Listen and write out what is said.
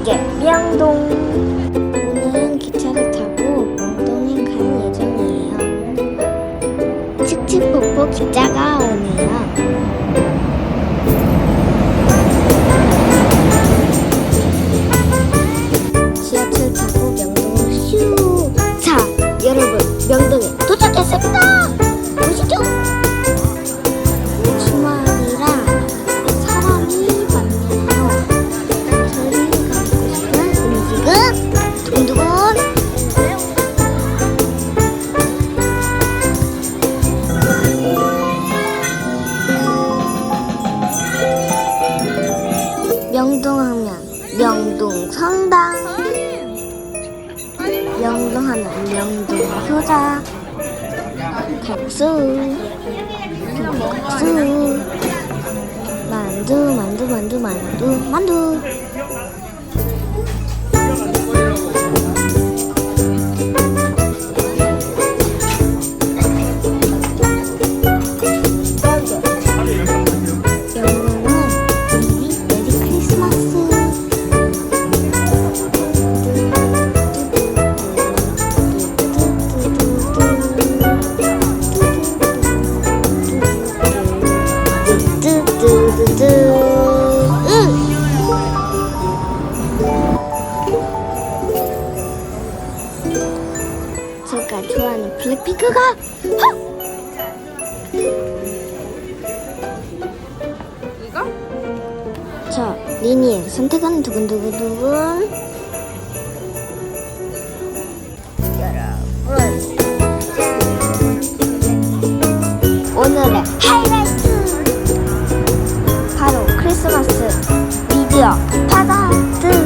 함께 명동. 오늘은 기차를 타고 명동에 갈 예정이에요. 칙칙폭폭 기차가 명동 성당. 명동하면 명동 효자. 백수. 백수. 만두 만두 만두 만두 만두 제가 좋아하는 블랙핑크가 헉! 이거? 자, 리니의 선택은 두근두근두근. 여러분, 오늘의 하이라이트! 바로 크리스마스 미디어 파다드!